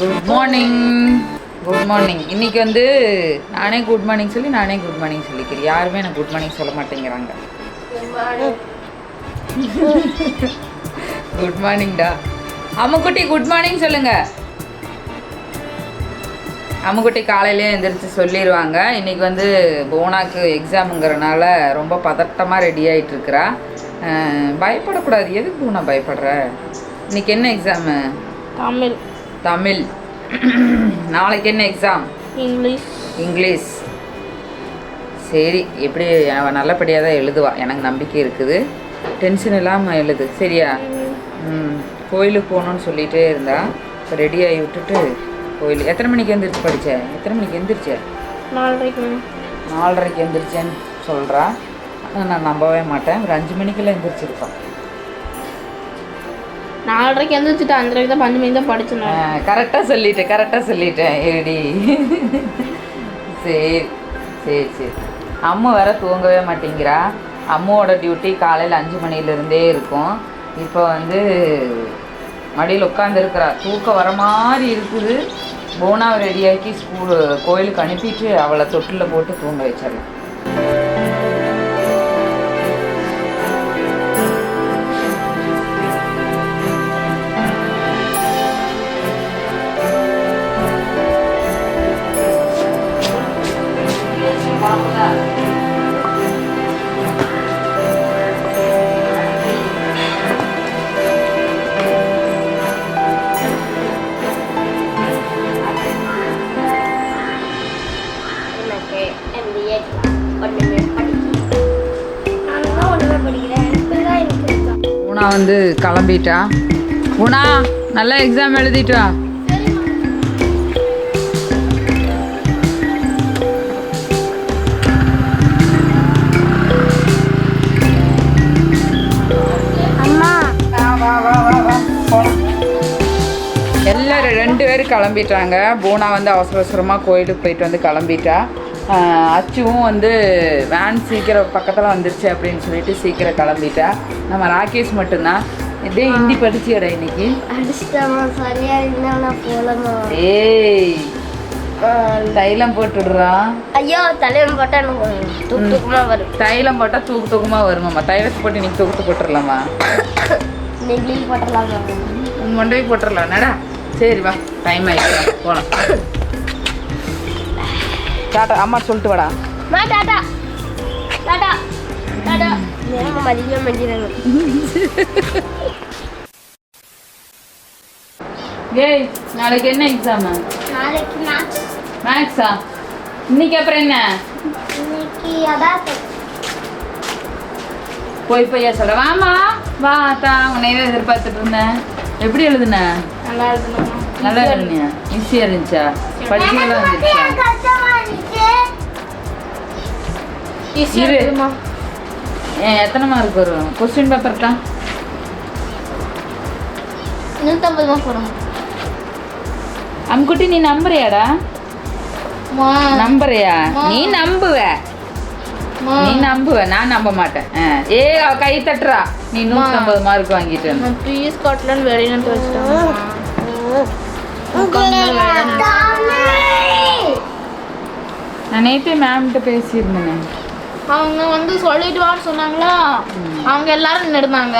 Good morning good morning இன்னைக்கு வந்து நானே குட் மார்னிங் சொல்லி நானே குட் மார்னிங் சொல்லிக்கிறேன். யாருமே எனக்கு குட் மார்னிங் சொல்ல மாட்டேங்கிறாங்க. குட் மார்னிங்டா அம்முக்குட்டி குட் மார்னிங் சொல்லுங்க. அம்முக்குட்டி காலையிலேயே எந்திரிச்சு சொல்லிடுவாங்க இன்னைக்கு வந்து போனாக்கு எக்ஸாமுங்கிறனால ரொம்ப பதட்டமாக ரெடி ஆகிட்டு இருக்கிறா பயப்படக்கூடாது. எதுக்கு பூனா பயப்படுற? இன்னைக்கு என்ன எக்ஸாமு தமிழ். தமிழ். நாளைக்கு என்ன எக்ஸாம் இங்கிலீஷ். இங்கிலீஷ். சரி எப்படி அவன் நல்லபடியாக தான் எழுதுவா? எனக்கு நம்பிக்கை இருக்குது. டென்ஷன் இல்லாமல் எழுது சரியா? ம் கோயிலுக்கு போகணுன்னு சொல்லிகிட்டே இருந்தா இப்போ ரெடி ஆகி விட்டுட்டு கோயில் எத்தனை மணிக்கு எந்திரிச்சு படிச்ச? எத்தனை மணிக்கு எந்திரிச்ச? நாலரைக்கு. நாலரைக்கு எந்திரிச்சேன்னு சொல்கிறா நான் நம்பவே மாட்டேன். ஒரு அஞ்சு மணிக்கெல்லாம் எந்திரிச்சிருப்பான் நாலரைக்கு எழுந்திரிச்சிட்டு அஞ்சரைக்கு தான் பஞ்சு மணி தான் படிச்சேன் கரெக்டாக சொல்லிட்டேன் கரெக்டாக சொல்லிட்டேன் ஏடி சரி சரி சரி. அம்மா வேற தூங்கவே மாட்டேங்கிறா. அம்மாவோட டியூட்டி காலையில் அஞ்சு மணிலேருந்தே இருக்கும். இப்போ வந்து மடியில் உட்காந்துருக்குறா தூக்கம் வர மாதிரி இருக்குது. போனாவை ரெடியாக்கி ஸ்கூலு கோயிலுக்கு அனுப்பிட்டு அவளை தொட்டில் போட்டு தூங்க வச்சிடலாம். குணா வந்து கிளம்பிட்டா. குணா நல்லா எக்ஸாம் எழுதிட்டா எல்லாரும் ரெண்டு பேரும் கிளம்பிட்டாங்க. பூனா வந்து அவசர அவசரமாக கோயிலுக்கு போயிட்டு வந்து கிளம்பிட்டா. அச்சுவும் வந்து வேன் சீக்கிரம் பக்கத்தில் வந்துருச்சு அப்படின்னு சொல்லிட்டு சீக்கிரம் கிளம்பிட்டா. நம்ம ராகேஷ் மட்டும்தான். இதே ஹிந்தி படிச்சியடா இன்னைக்கு? ஏய் தைலம் போட்டுடுறான் ஐயோ தலைவன் போட்டா தூக்கு தூக்கமா வரும். தைலம் போட்டால் தூக்கு தூக்கமாக வருமாம்மா. தைலத்தை போட்டு இன்னைக்கு தூக்கத்து போட்டுடலாமா? போட்டலாம் உன் மண்டை போட்டுடலாம். நடா சரி வா டைம் ஆயிடுச்சு. போகலாம் டாட்டா அம்மா சொல்லிட்டு வாடா. மா டாடா டாடா டாடா நேரம் மதியம் மதியம் ஏய் நாளைக்கு என்ன எக்ஸாமு நாளைக்கு மேட்ச் மேக்ஸா இன்னைக்கு அப்புறம் என்ன? இன்னைக்கு அதான் போய் போய்யா சொல்ல வாமா வா அத்தா உன்னை தான் எதிர்பார்த்துட்டு இருந்தேன். எப்படி எழுதுன? நல்லா எழுதணுமா நல்லா எழுதுனியா? ஈஸியாக இருந்துச்சா? படிக்கலாம் இருந்துச்சா இரு. எத்தனை மார்க் வரும்? கொஸ்டின் பேப்பர் தான் நூற்றம்பது மார்க் வரும். அம்குட்டி நீ நம்புறியாடா? நம்புறியா. நீ நம்புவ. நீ நம்புவ. நான் நம்ப மாட்டேன். ஏ கை தட்டுறா. நீ நூற்றம்பது மார்க் வாங்கிட்டு கட்டலன்னு வெளியிட்டு வச்சுட்டேன். நான் நேற்றே மேம்கிட்ட பேசியிருந்தேன். அவங்க வந்து சொல்லிட்டு வான்னு சொன்னாங்களா அவங்க எல்லாரும் நின்றுருந்தாங்க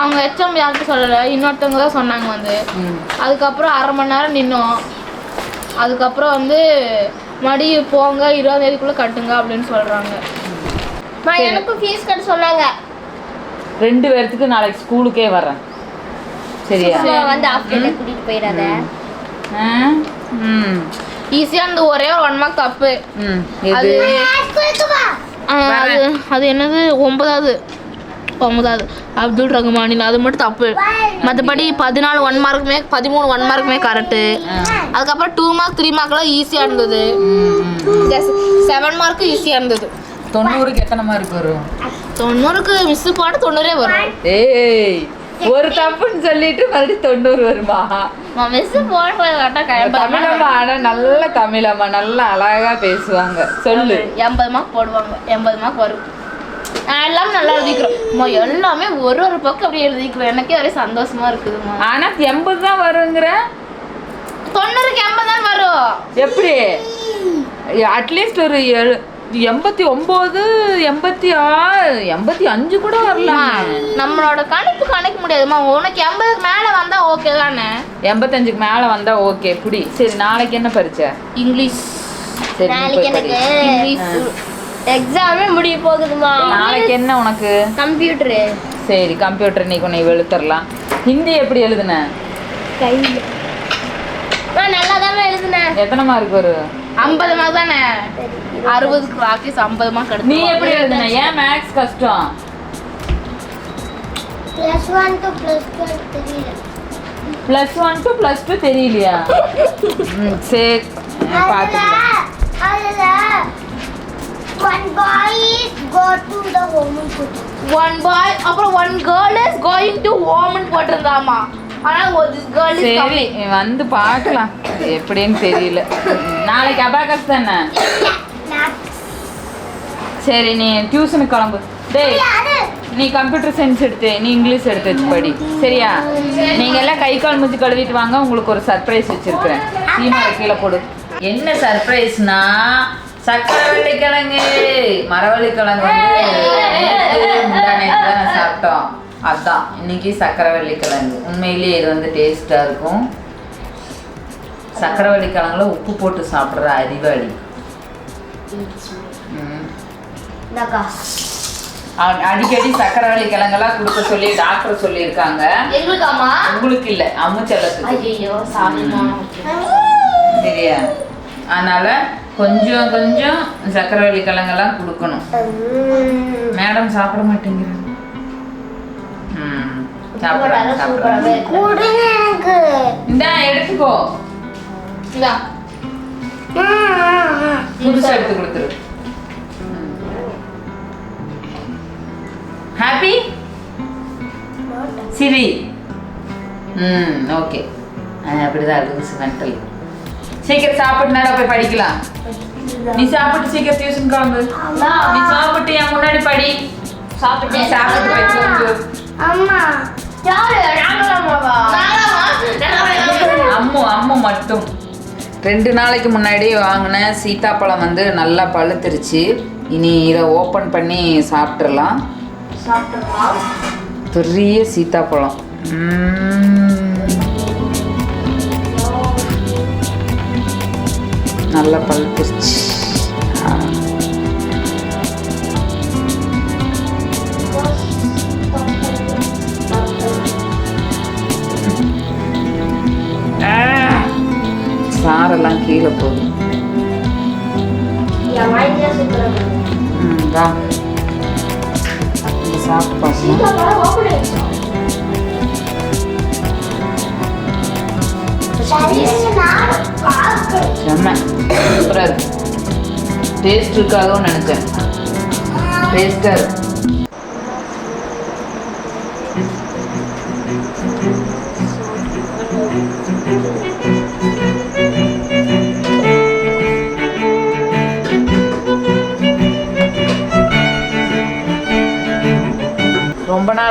அவங்க எச்எம் யார்கிட்ட சொல்லலை இன்னொருத்தவங்க தான் சொன்னாங்க வந்து. அதுக்கப்புறம் அரை மணி நேரம் நின்னோம். அதுக்கப்புறம் வந்து மடி போங்க இருபதாம் தேதிக்குள்ளே கட்டுங்க அப்படின்னு சொல்கிறாங்க மா எனக்கும் ஃபீஸ் கட்ட சொன்னாங்க. ரெண்டு பேர்த்துக்கு நாளைக்கு ஸ்கூலுக்கே வரேன் சரியா? வந்து ஆஃப்டர்ல கூட்டிட்டு போயிடாத. ஈஸியாக அந்த ஒரே ஒரு ஒன் மார்க் தப்பு. அது அது அது என்னது? ஒன்பதாவது. ஒன்பதாவது. அப்துல் ரகுமானின் அது மட்டும் தப்பு. மற்றபடி பதினாலு ஒன் மார்க்குமே பதிமூணு ஒன் மார்க்குமே கரெக்டு அதுக்கப்புறம் டூ மார்க் த்ரீ மார்க்லாம் ஈஸியாக இருந்தது. செவன் மார்க்கு ஈஸியாக இருந்தது. தொண்ணூறுக்கு எத்தனை மார்க் வரும்? தொண்ணூறுக்கு மிஸ் போட தொண்ணூறே வரும். ஏய் ஒரு தப்புன்னு சொல்லிட்டு மறுபடியும் தொண்ணூறு வருமா? நல்ல தமிழம்மா நல்லா அழகா பேசுவாங்க. சொல்லு. எண்பது மார்க் போடுவாங்க. எண்பது மார்க் வரும். நான் எல்லாமே நல்லா எழுதிக்கிறோம். எல்லாமே ஒரு ஒரு பக்கம் அப்படியே எழுதிக்கிறோம். எனக்கே ஒரே சந்தோஷமா இருக்குதுமா ஆனா எண்பது தான் வருங்கிற? தொண்ணூறுக்கு எண்பது தான் வரும். எப்படி? அட்லீஸ்ட் ஒரு எழு எண்பத்தி ஒம்பது எண்பத்தி ஆறு எண்பத்தி அஞ்சு கூட வரலாம். நம்மளோட கணிப்பு கணிக்க முடியாதுமா. உனக்கு எண்பதுக்கு மேல வந்தா ஓகே தானே? எண்பத்தஞ்சுக்கு மேலே வந்தா ஓகே புடி. சரி நாளைக்கு என்ன பரீட்சை? இங்கிலீஷ். சரி எக்ஸாமே முடிய போகுதுமா. நாளைக்கு என்ன உனக்கு? கம்ப்யூட்டரு. சரி கம்ப்யூட்டர் நீ உன்னை வெளுத்துடலாம் ஹிந்தி எப்படி எழுதுன? கையில். நான் நல்லா தான் எழுதுனேன் எத்தனை மார்க் வரும்? ஐம்பது மார்க் தானே? அறுபதுக்கு ராக்கேஷ் ஐம்பது மார்க் எடுத்து நீ எப்படி எழுதுன? ஏன் மேக்ஸ் கஷ்டம்? Plus one to plus two தெரியல. Plus one to plus two தெரியலையா? சரி. பார்த்துக்கலாம் ஒன் பாய் அப்புறம் one girl is going to ஹோம்னு போட்டிருந்தாமா? ஆனா ஒரு கேர்ள் இஸ் சரி வந்து பார்க்கலாம். எப்படின்னு தெரியல. நாளைக்கு அபாகஸ் தானே? சரி நீ டியூஷனுக்கு கிளம்பு. டேய் நீ கம்ப்யூட்டர் சயின்ஸ் எடுத்து நீ இங்கிலீஷ் எடுத்து வச்சு படி. சரியா? நீங்க எல்லாம் கை கால் மூஞ்சி கழுவிட்டு வாங்க உங்களுக்கு ஒரு சர்ப்ரைஸ் வச்சிருக்கிறேன். சீமா கீழே போடு. என்ன சர்ப்ரைஸ்னா சக்கரவள்ளி கிழங்கு மரவள்ளி கிழங்கு வந்து நேத்து, முந்தா நேத்து தான் சாப்பிட்டோம். அதான் இன்னைக்கு சக்கரவள்ளி கிழங்கு உண்மையிலேயே இது வந்து டேஸ்டா இருக்கும். சக்கரவள்ளி கிழங்குல உப்பு போட்டு சாப்பிட்ற அறிவாளி அடிக்கடி சக்கரவள்ளி கிழங்கெல்லாம் கொடுக்க சொல்லி டாக்டர் சொல்லியிருக்காங்க. உங்களுக்கு இல்ல சாமிமா சரியா? அதனால கொஞ்சம் கொஞ்சம் சக்கரவள்ளி கிழங்கெல்லாம் கொடுக்கணும். மேடம் சாப்பிட மாட்டேங்கிறாங்க. சாப்பிட்றாங்க சாப்பிட்றாங்க. இந்தா எடுத்துக்கோ. இந்தா. புதுசா எடுத்து கொடுத்துரு. ஹாப்பி சிரி ம் ஓகே அப்படிதான் லூஸ் மென்டல் சீக்கிரம் சாப்பிட்டு நேரம் போய் படிக்கலாம். நீ சாப்பிட்டு சீக்கிரம் டியூஷன் கிளம்பு நீ சாப்பிட்டு என் முன்னாடி படி. நீ சாப்பிட்டு போய் தூங்கு. அம்மா. யாரு? அம்மு அம்மு மட்டும். ரெண்டு நாளைக்கு முன்னாடி வாங்கின சீத்தாப்பழம் வந்து நல்லா பழுத்துருச்சு. இனி இதை ஓப்பன் பண்ணி சாப்பிட்றலாம் பெரிய சீத்தாப்பழம். நல்லா பழுத்துருச்சு. கீழே போகுது என் வாய்க்கு சூப்பராக ம் வா. சாப்பிட்டு பார்க்கலாம் செம்ம. சூப்பராக இருக்கு. டேஸ்ட் இருக்காதுன்னு நினச்சேன். டேஸ்ட்டாக இருக்கு.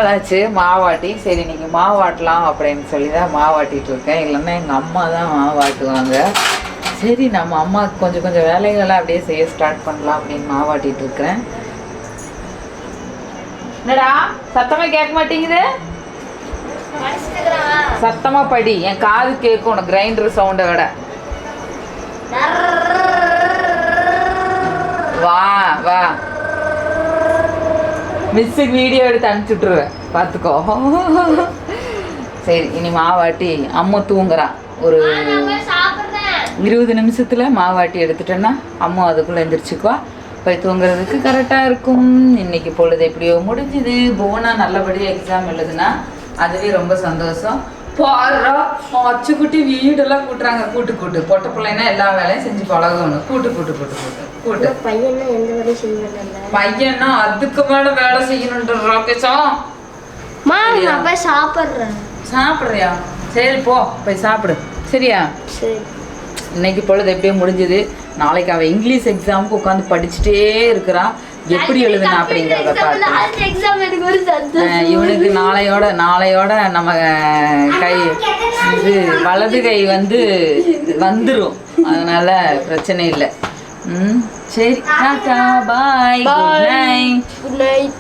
ஆச்சு மாவாட்டி. சரி நீங்கள் மாவாட்டலாம் அப்படின்னு சொல்லி தான் மாவாட்டிட்டு இருக்கேன். இல்லைன்னா எங்கள் அம்மா தான் மாவாட்டுவாங்க. சரி நம்ம அம்மா கொஞ்சம் கொஞ்சம் வேலைகளை அப்படியே செய்ய ஸ்டார்ட் பண்ணலாம் அப்படின்னு மாவாட்டிட்டு இருக்கிறேன் என்னடா சத்தமா கேட்க மாட்டேங்குது? சத்தமா படி. என் காது கேட்கும் உனக்கு கிரைண்டர் சவுண்டை விட. வா வா. மிஸ்ஸுக்கு வீடியோ எடுத்து அனுப்பிச்சுட்ருவேன் பார்த்துக்கோ. சரி இனி மாவாட்டி அம்மா தூங்குறான் ஒரு இருபது நிமிஷத்தில் மாவாட்டி எடுத்துட்டேன்னா அம்மா அதுக்குள்ளே எந்திரிச்சுக்குவா. போய் தூங்குறதுக்கு கரெக்டாக இருக்கும். இன்னைக்கு பொழுது எப்படியோ முடிஞ்சுது. போனால் நல்லபடியாக எக்ஸாம் எழுதுனா அதுவே ரொம்ப சந்தோஷம். பாடுறா. அச்சுக்குட்டி வீடெல்லாம் கூட்டுறாங்க. கூட்டு கூட்டு. பொட்ட பிள்ளைன்னா எல்லா வேலையும் செஞ்சு பழகணும். கூட்டு கூட்டு கூட்டு கூட்டு. கூட்டு. பையனா எந்த வேலையும் செய்யல பையன்னா அதுக்கு மேல வேலை செய்யணுன்ற ராக்கேஷம். மா நான் போய் சாப்பிட்றேன். சாப்பிட்றியா? சரி போ. போய் சாப்பிடு. சரியா? சரி. இன்னைக்கு பொழுது எப்படியோ முடிஞ்சுது. நாளைக்கு அவள் இங்கிலீஷ் எக்ஸாமுக்கு உட்காந்து படிச்சுட்டே இருக்கிறான். எப்படி எழுதுனா அப்படிங்கிறத பார்த்து. இவனுக்கு நாளையோட நாளையோட நம்ம கை இது வலது கை வந்து வந்துரும். அதனால பிரச்சனை இல்லை. ம் சரி tata bye good night good night